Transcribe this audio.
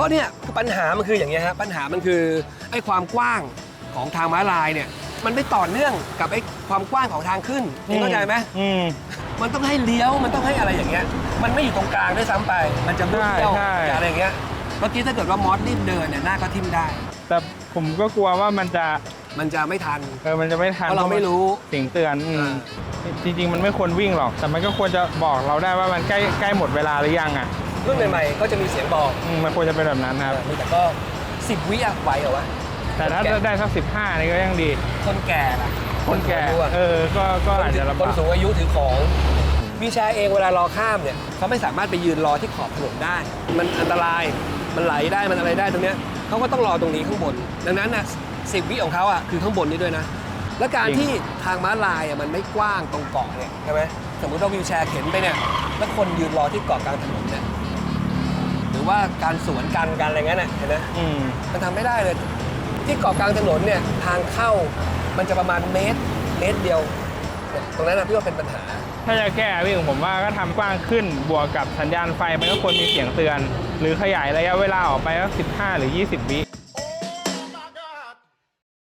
ราะเนี่ยคือปัญหามันคืออย่างเงี้ยฮะปัญหามันคือไอ้ความกว้างของทางม้าลายเนี่ยมันไม่ต่อเนื่องกับไอ้ความกว้างของทางขึ้นนี่เข้าใจไหมอืม มันต้องให้เลี้ยวมันต้องให้อะไรอย่างเงี้ย มันไม่อยู่ตรงกลางด้วยซ้ำไป มันจะมุ่งเลี้ยวใช่ใช่ จะอะไรอย่างเงี้ยเมื่อกี้ถ้าเกิดว่ามอสรีบเดินเนี่ยหน้าก็ทิ่มได้ แต่ผมก็กลัวว่ามันจะมันจะไม่ทันเออมันจะไม่ทันเพราะเราไม่รู้สิ่งเตือนอืมอ่าจริง ๆ มันไม่ควรวิ่งหรอก แต่มันก็ควรจะบอกเราได้ว่ามันใกล้ใกล้หมดเวลาหรือยังอะ รุ่นใหม่ๆก็จะมีเสียงบอกอืมมันควรจะเป็นแบบนั้นครับ แต่ก็สิบวิอะไหวเหรอวะแต่ถ้าได้สักสิบห้านี่ก็ยังดี คนแก่ล่ะคนแก่สูงอายุอะเออ ก็ก็อาจจะลำคนบากสูงอายุถือของวีลแชร์เองเวลารอข้ามเนี่ยเขาไม่สามารถไปยืนรอที่ขอบถนนได้ มันอันตรายมันไหลได้มันอะไรได้ตรงเนี้ยเขาก็ต้องรอตรงนี้ข้างบน ดังนั้นน่ะสิบวิของเขาอะคือข้างบนนี้ด้วยนะ และการที่ทางม้าลายอะมันไม่กว้างตรงเกาะเนี่ยใช่ไหมสมมติว่าวีลแชร์เข็นไปเนี่ยแล้วคนยืนรอที่เกาะกลางถนนเนี่ยห รือว่าการสวนกันกันอะไรเงี้ยน่ะเห็นไหมอืมมันทำไม่ได้เลย ที่เกาะกลางถนนเนี่ยทางเข้ามันจะประมาณเมตร เมตรเดียวเนี่ยตรงนั้นนะพี่ว่าเป็นปัญหา ถ้าจะแก้วิ่งผมว่าก็ทำกว้างขึ้นบวกกับสัญญาณไฟมันก็ควรมีเสียงเตือน หรือขยายระยะเวลาออกไปสักสิบห้าหรือ 20 วิ